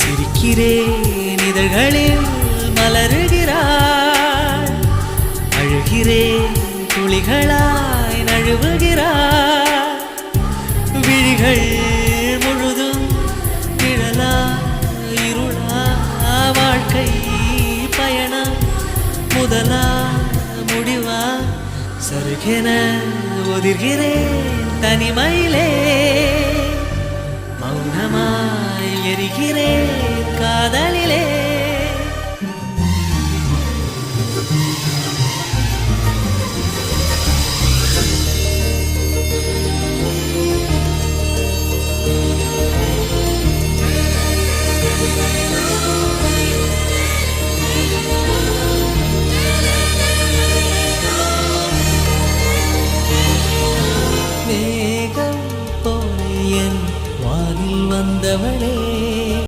சிரிக்கிறேன் இதழ்களில் மலருகிறாய். அழுகிறேன் துளிகளாய் நழுவுகிறாய். விழிகள் முழுதும் நிழலா இருளா வாழ்க்கை பயணம் முதலா முடிவா. சருகென ஒதிர்கிறேன் தனிமையிலே. மௌனமாய் எரிகிறேன் காதலிலே. மேகம் போல என் வானில் வந்தவளே.